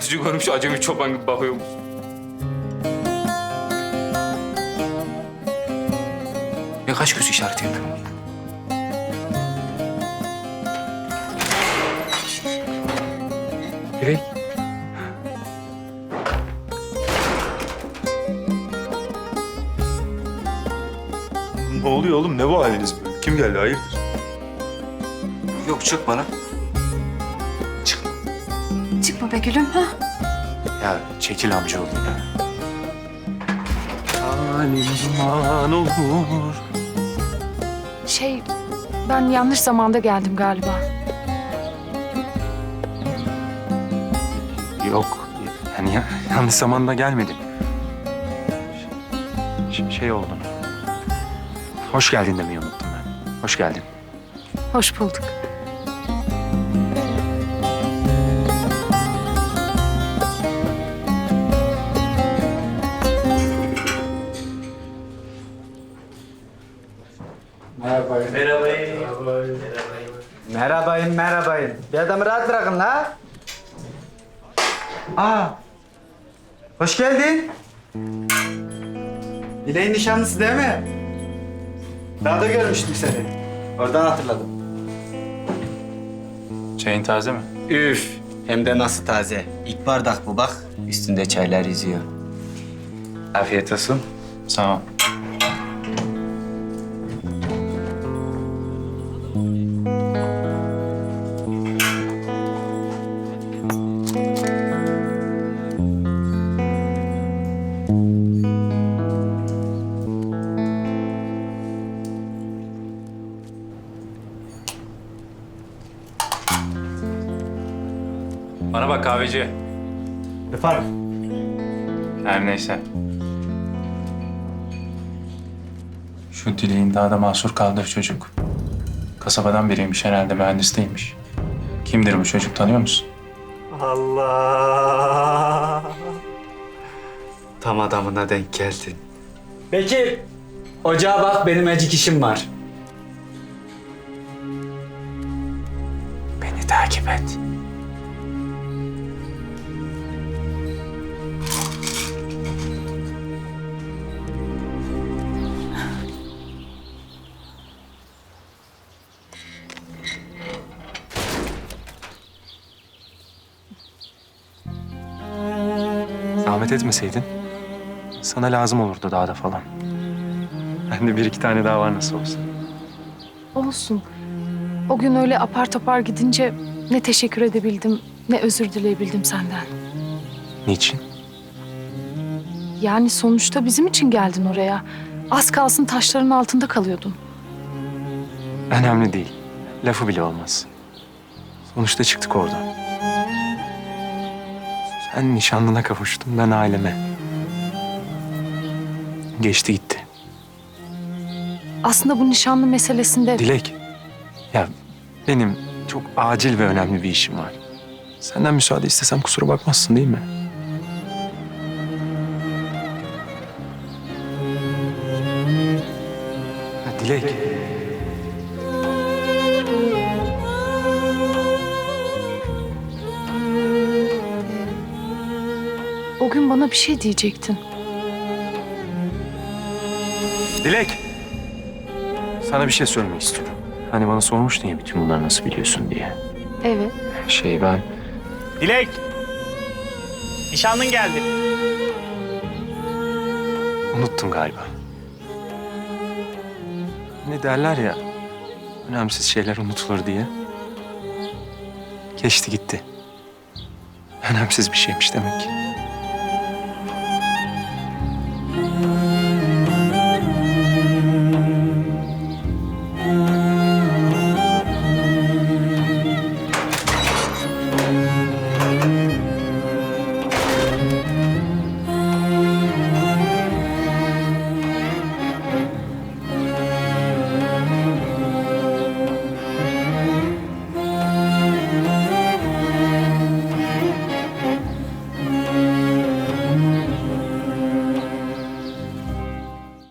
Yırtıcı görmüş acemi çoban gibi bakıyormuş. Ya kaç göz işareti yapıyor? Dilek. Ne oluyor oğlum? Ne bu haliniz böyle? Kim geldi? Hayırdır? Yok çık bana. Çıkma be gülüm. Ha? Ya çekil amcaoğlu ya. Halim duman olur. Şey, ben yanlış zamanda geldim galiba. Yok. Yani ya, yanlış zamanda gelmedim. Ş- şey oldu. Hoş geldin demeyi unuttum ben. Hoş geldin. Hoş bulduk. Merhabayın, merhabayın. Bir adamı rahat bırakın la. Aa, hoş geldin. Dileğin nişanlısı değil mi? Daha da görmüştüm seni. Oradan hatırladım. Çayın taze mi? Üf, hem de nasıl taze. İlk bardak bu bak, üstünde çaylar yüzüyor. Afiyet olsun. Sağ ol. Bana bak kahveci. Efendim? Her neyse. Şu dileğin daha da mahsur kaldığı çocuk. Kasabadan biriymiş herhalde mühendisteymiş. Kimdir bu çocuk tanıyor musun? Allah. Tam adamına denk geldin. Bekir, ocağa bak benim acık işim var. Beni takip et. Zahmet etmeseydin sana lazım olurdu dağda falan. Bende bir iki tane daha var nasıl olsa. Olsun. O gün öyle apar topar gidince ne teşekkür edebildim, ne özür dileyebildim senden. Niçin? Yani sonuçta bizim için geldin oraya. Az kalsın taşların altında kalıyordun. Önemli değil. Lafı bile olmaz. Sonuçta çıktık oradan. Sen nişanlına kavuştun, ben aileme. Geçti gitti. Aslında bu nişanlı meselesinde... Dilek, ya benim çok acil ve önemli bir işim var. Senden müsaade istesem kusura bakmazsın değil mi? Ya Dilek. O gün bana bir şey diyecektin. Dilek. Sana bir şey söylemek istiyorum. Hani bana sormuştun ya bütün bunları nasıl biliyorsun diye. Evet. Şey ben... Dilek. Nişanlın geldi. Unuttum galiba. Ne derler ya, önemsiz şeyler unutulur diye. Geçti gitti. Önemsiz bir şeymiş demek ki.